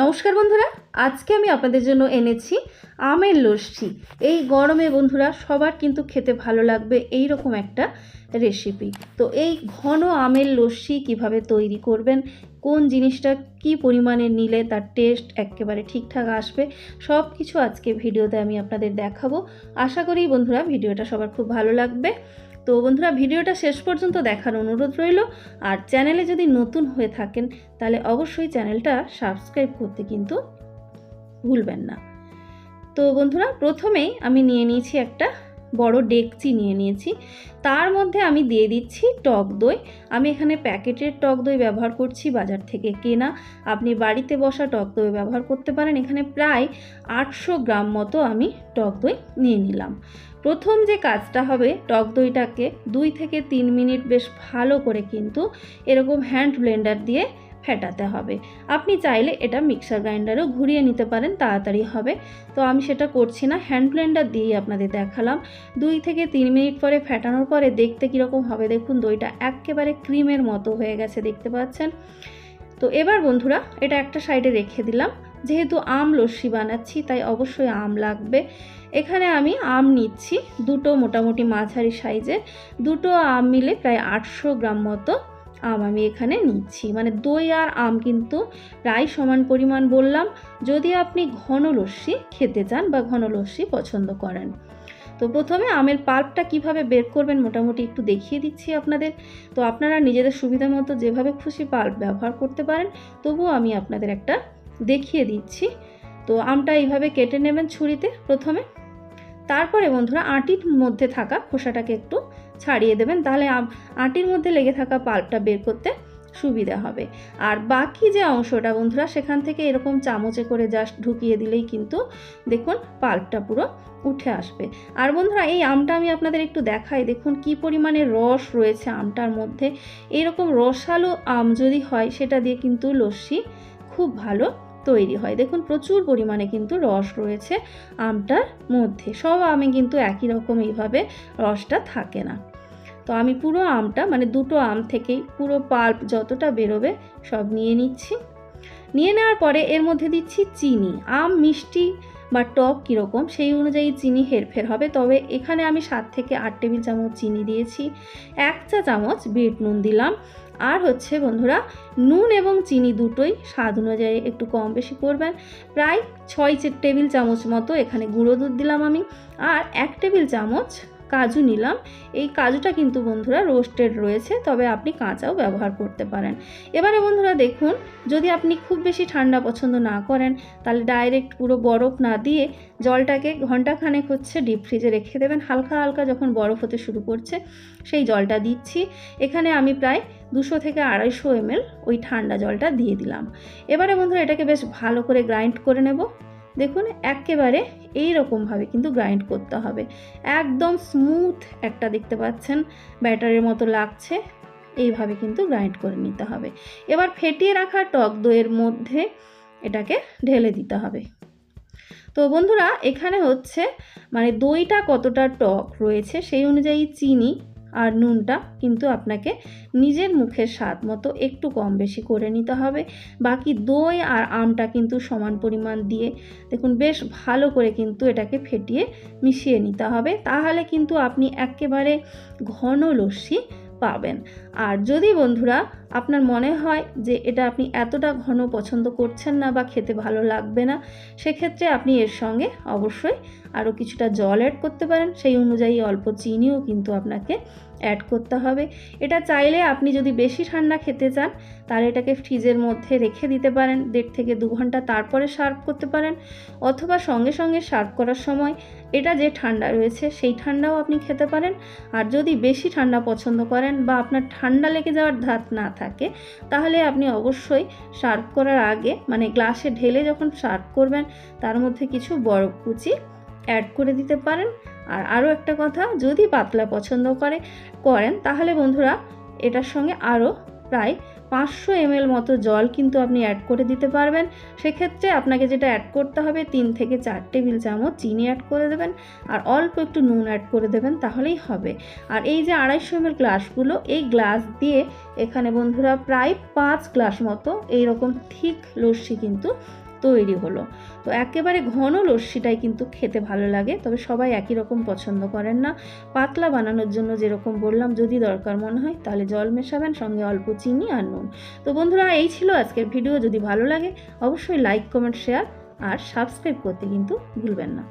নমস্কার বন্ধুরা, আজকে আমি আপনাদের জন্য এনেছি আমের লস্যি। এই গরমে বন্ধুরা, সবার কিন্তু খেতে ভালো লাগবে এই রকম একটা রেসিপি তো এই ঘন আমের লস্যি কীভাবে তৈরি করবেন, কোন জিনিসটা কি পরিমাণে নিলে তার টেস্ট একেবারে ঠিকঠাক আসবে সব কিছু আজকে ভিডিওতে আমি আপনাদের দেখাবো। আশা করি বন্ধুরা ভিডিওটা সবার খুব ভালো লাগবে। তো বন্ধুরা, ভিডিওটা শেষ পর্যন্ত দেখার অনুরোধ রইল। আর চ্যানেলে যদি নতুন হয়ে থাকেন, তাহলে অবশ্যই চ্যানেলটা সাবস্ক্রাইব করতে কিন্তু ভুলবেন না। তো বন্ধুরা, প্রথমেই আমি নিয়ে নিয়েছি একটা বড় ডেকচি নিয়ে নিয়েছি। তার মধ্যে আমি দিয়ে দিচ্ছি টক দই। আমি এখানে প্যাকেটের টক দই ব্যবহার করছি বাজার থেকে কেনা। আপনি বাড়িতে বসা টক দই ব্যবহার করতে পারেন। এখানে প্রায় আটশো গ্রাম মতো আমি টক দই নিয়ে নিলাম। প্রথম যে কাজটা হবে টক দইটাকে দুই থেকে তিন মিনিট বেশ ভালো করে কিন্তু এরকম হ্যান্ড ব্লেন্ডার দিয়ে ফেটাতে হবে। আপনি চাইলে এটা মিক্সার গ্রাইন্ডারও ঘুরিয়ে নিতে পারেন, তাড়াতাড়ি হবে। তো আমি সেটা করছি না হ্যান্ড ব্লেন্ডার দিয়েই আপনাদের দেখালাম। দুই থেকে তিন মিনিট পরে ফেটানোর পরে দেখতে কীরকম হবে দেখুন, দইটা একেবারে ক্রিমের মতো হয়ে গেছে, দেখতে পাচ্ছেন? তো এবার বন্ধুরা, এটা একটা সাইডে রেখে দিলাম। যেহেতু আম লস্যি বানাচ্ছি, তাই অবশ্যই আম লাগবে। এখানে আমি আম নিচ্ছি, দুটো মোটামুটি মাঝারি সাইজের। দুটো আম মিলে প্রায় আটশো গ্রাম মতো আম আমি এখানে নিচ্ছি। মানে দই আর আম কিন্তু প্রায় সমান পরিমাণ বললাম। যদি আপনি ঘন লস্যি খেতে চান বা ঘন লস্যি পছন্দ করেন। তো প্রথমে আমের পাল্পটা কীভাবে বের করবেন মোটামুটি একটু দেখিয়ে দিচ্ছি আপনাদের। তো আপনারা নিজেদের সুবিধা মতো যেভাবে খুশি পাল্প ব্যবহার করতে পারেন, তবুও আমি আপনাদের একটা দেখিয়ে দিচ্ছি। তো আমটা এইভাবে কেটে নেবেন ছুরিতে প্রথমে। তারপরে বন্ধুরা আটির মধ্যে থাকা খোসাটাকে একটু ছাড়িয়ে দেবেন, তাহলে আটির মধ্যে লেগে থাকা পাল্পটা বের করতে সুবিধা হবে। আর বাকি যে অংশটা বন্ধুরা, সেখান থেকে এরকম চামচে করে জাস্ট ঢুকিয়ে দিলেই কিন্তু দেখুন পাল্পটা পুরো উঠে আসবে। আর বন্ধুরা, এই আমটা আমি আপনাদের একটু দেখাই। দেখুন কি পরিমাণে রস রয়েছে আমটার মধ্যে। এরকম রসালো আম যদি হয়, সেটা দিয়ে কিন্তু লস্যি খুব ভালো তৈরি হয়। দেখুন প্রচুর পরিমাণে কিন্তু রস রয়েছে আমটার মধ্যে। সব আমে কিন্তু একই রকম এইভাবে রসটা থাকে না। তো আমি পুরো আমটা মানে দুটো আম থেকেই পুরো পাল্প যতটা বেরোবে সব নিয়ে নিচ্ছি। নিয়ে নেওয়ার পরে এর মধ্যে দিচ্ছি চিনি। আম, মিষ্টি বা টক কীরকম, সেই অনুযায়ী চিনি হেরফের হবে। তবে এখানে আমি সাত থেকে আট টেবিল চামচ চিনি দিয়েছি, এক চা চামচ বিট নুন দিলাম। আর হচ্ছে বন্ধুরা, নুন এবং চিনি দুটোই স্বাদ অনুযায়ী একটু কম বেশি করবেন। প্রায় ছয় টেবিল চামচ মতো এখানে গুঁড়ো দুধ দিলাম আমি। আর এক টেবিল চামচ কাজু নিলাম। এই কাজুটা কিন্তু বন্ধুরা রোস্টেড রয়েছে, তবে আপনি কাঁচাও ব্যবহার করতে পারেন। এবারে বন্ধুরা দেখুন, যদি আপনি খুব বেশি ঠান্ডা পছন্দ না করেন, তাহলে ডাইরেক্ট পুরো বরফ না দিয়ে জলটাকে ঘন্টাখানেক হচ্ছে ডিপ ফ্রিজে রেখে দেবেন। হালকা হালকা যখন বরফ হতে শুরু করছে, সেই জলটা দিচ্ছি। এখানে আমি প্রায় দুশো থেকে আড়াইশো এমএল ওই ঠান্ডা জলটা দিয়ে দিলাম। এবারে বন্ধুরা এটাকে বেশ ভালো করে গ্রাইন্ড করে নেব। দেখুন, একেবারে এই রকমভাবে কিন্তু গ্রাইন্ড করতে হবে। একদম স্মুথ একটা দেখতে পাচ্ছেন ব্যাটারের মতো লাগছে, এইভাবে কিন্তু গ্রাইন্ড করে নিতে হবে। এবার ফেটিয়ে রাখা টক দইয়ের মধ্যে এটাকে ঢেলে দিতে হবে। তো বন্ধুরা, এখানে হচ্ছে মানে দইটা কতটা টক রয়েছে সেই অনুযায়ী চিনি আর নুনটা কিন্তু আপনাকে নিজের মুখের স্বাদ মতো একটু কম বেশি করে নিতে হবে। বাকি দই আর আমটা কিন্তু সমান পরিমাণ দিয়ে দেখুন, বেশ ভালো করে কিন্তু এটাকে ফেটিয়ে মিশিয়ে নিতে হবে। তাহলে কিন্তু আপনি একেবারে ঘন লস্যি পাবেন। আর যদি বন্ধুরা আপনার মনে হয় যে এটা আপনি এতটা ঘন পছন্দ করছেন না বা খেতে ভালো লাগবে না, সেক্ষেত্রে আপনি এর সঙ্গে অবশ্যই আরও কিছুটা জল অ্যাড করতে পারেন। সেই অনুযায়ী অল্প চিনিও কিন্তু আপনাকে অ্যাড করতে হবে। এটা চাইলে আপনি যদি বেশি ঠান্ডা খেতে চান, তাহলে এটাকে ফ্রিজের মধ্যে রেখে দিতে পারেন। দেড় থেকে দু ঘণ্টা তারপরে সার্ভ করতে পারেন। অথবা সঙ্গে সঙ্গে সার্ভ করার সময় এটা যে ঠান্ডা রয়েছে, সেই ঠান্ডাও আপনি খেতে পারেন। আর যদি বেশি ঠান্ডা পছন্দ করেন বা আপনার ঠান্ডা লেগে যাওয়ার ধাত না থাকে, তাহলে আপনি অবশ্যই সার্ভ করার আগে মানে গ্লাসে ঢেলে যখন সার্ভ করবেন, তার মধ্যে কিছু বরফ কুচি অ্যাড করে দিতে পারেন। আর আরও একটা কথা, যদি পাতলা পছন্দ করে, করেন, তাহলে বন্ধুরা, এটার সঙ্গে আরও প্রায় পাঁচশো এমএল মতো জল কিন্তু আপনি অ্যাড করে দিতে পারবেন। সেক্ষেত্রে আপনাকে যেটা অ্যাড করতে হবে, তিন থেকে চার টেবিল চামচ চিনি অ্যাড করে দেবেন। আর অল্প একটু নুন অ্যাড করে দেবেন, তাহলেই হবে। আর এই যে আড়াইশো এমএল গ্লাসগুলো, এই গ্লাস দিয়ে এখানে বন্ধুরা প্রায় পাঁচ গ্লাস মতো, এইরকম ঠিক লস্যি কিন্তু তৈরি হলো। তো একেবারে ঘন লস্যিটাই কিন্তু খেতে ভালো লাগে, তবে সবাই একই রকম পছন্দ করেন না। পাতলা বানানোর জন্য যেরকম বললাম, যদি দরকার মনে হয় তাহলে জল মেশাবেন, সঙ্গে অল্প চিনি আর নুন। তো বন্ধুরা, এই ছিল আজকের ভিডিও। যদি ভালো লাগে, অবশ্যই লাইক, কমেন্ট, শেয়ার আর সাবস্ক্রাইব করতে কিন্তু ভুলবেন না।